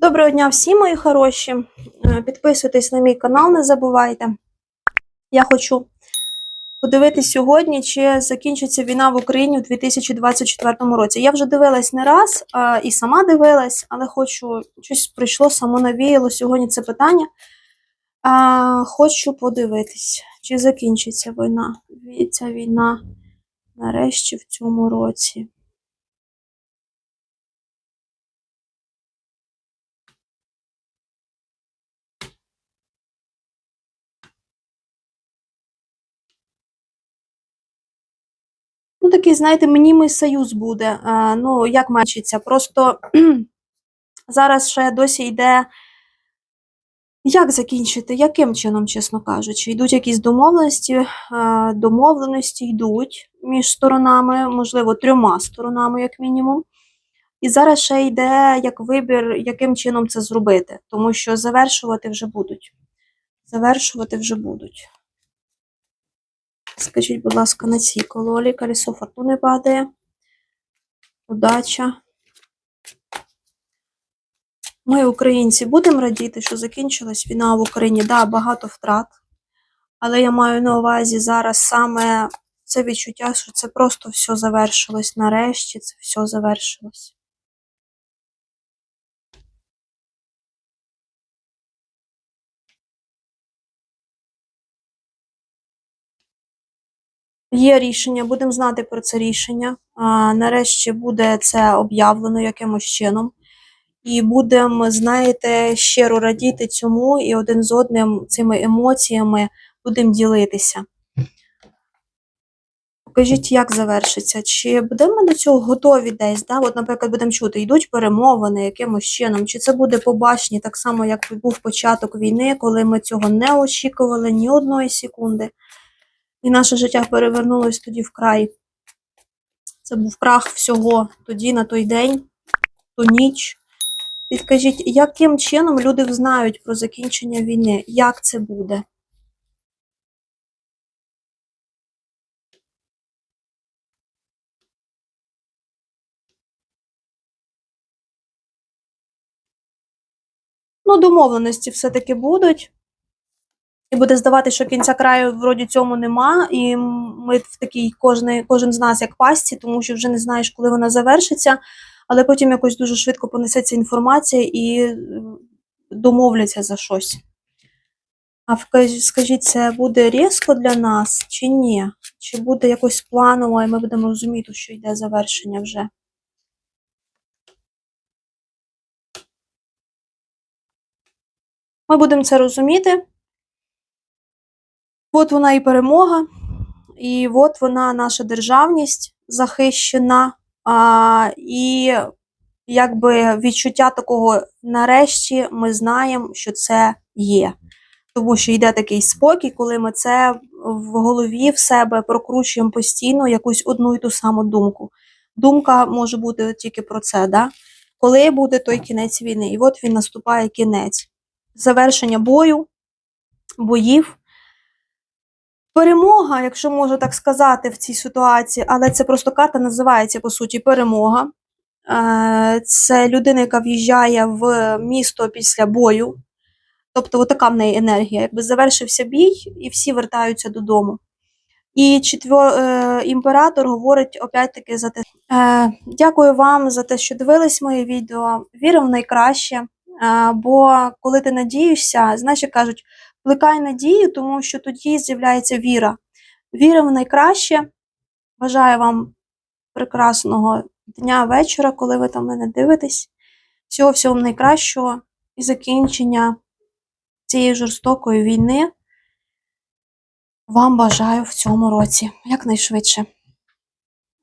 Доброго дня всім, мої хороші. Е, Підписуйтесь на мій канал, не забувайте. Я хочу подивитись сьогодні, чи закінчиться війна в Україні у 2024 році. Я вже дивилась не раз і сама дивилась, але хочу, щось прийшло, само навіяло сьогодні це питання. Хочу подивитись, чи закінчиться війна. Ця війна нарешті в цьому році. Такий, знаєте, мнімий союз буде. А, ну, як мачиться? Просто зараз ще досі йде. Як закінчити? Яким чином, чесно кажучи? Йдуть якісь домовленості, домовленості йдуть між сторонами, можливо, трьома сторонами, як мінімум. І зараз ще йде як вибір, яким чином це зробити, тому що завершувати вже будуть. Завершувати вже будуть. Скажіть, будь ласка, на цій кололі колесо фортуни падає. Удача. Ми, українці, будемо радіти, що закінчилась війна в Україні. Да, багато втрат. Але я маю на увазі зараз саме це відчуття, що це просто все завершилось. Нарешті це все завершилось. Є рішення, будемо знати про це рішення. А, нарешті буде це об'явлено якимось чином. І будемо, знаєте, щиро радіти цьому і один з одним цими емоціями будемо ділитися. Покажіть, як завершиться? Чи будемо ми до цього готові десь? Да? От, наприклад, будемо чути, йдуть перемовини якимось чином, чи це буде по так само, як був початок війни, коли ми цього не очікували ні одної секунди. І наше життя перевернулось тоді вкрай. Це був крах всього тоді, на той день, ту ніч. Підкажіть, яким чином люди знають про закінчення війни? Як це буде? Ну, домовленості все-таки будуть. І буде здавати, що кінця краю вроді цьому нема, і ми в такій кожний, кожен з нас як пастці, тому що вже не знаєш, коли вона завершиться, але потім якось дуже швидко понесеться інформація і е, домовляться за щось. А скажіть, це буде різко для нас чи ні? Чи буде якось планово, і ми будемо розуміти, що йде завершення вже? Ми будемо це розуміти. От вона і перемога, і от вона наша державність захищена, а, і якби відчуття такого нарешті ми знаємо, що це є. Тому що йде такий спокій, коли ми це в голові в себе прокручуємо постійно якусь одну і ту саму думку. Думка може бути тільки про це, да? коли буде той кінець війни. І от він наступає кінець. Завершення бою, боїв. Перемога, якщо можу так сказати, в цій ситуації, але це просто карта називається по суті перемога. Е, Це людина, яка в'їжджає в місто після бою. Тобто, така в неї енергія. Якби завершився бій, і всі вертаються додому. І четвер... е, імператор говорить опять-таки за те. Е, дякую вам за те, що дивились моє відео. Вірю в найкраще. Е, бо коли ти надієшся, знаєш, як кажуть, плекай надію, тому що тоді з'являється віра. Віра в найкраще. Бажаю вам прекрасного дня, вечора, коли ви там мене дивитесь. Всього всього найкращого і закінчення цієї жорстокої війни. Вам бажаю в цьому році якнайшвидше.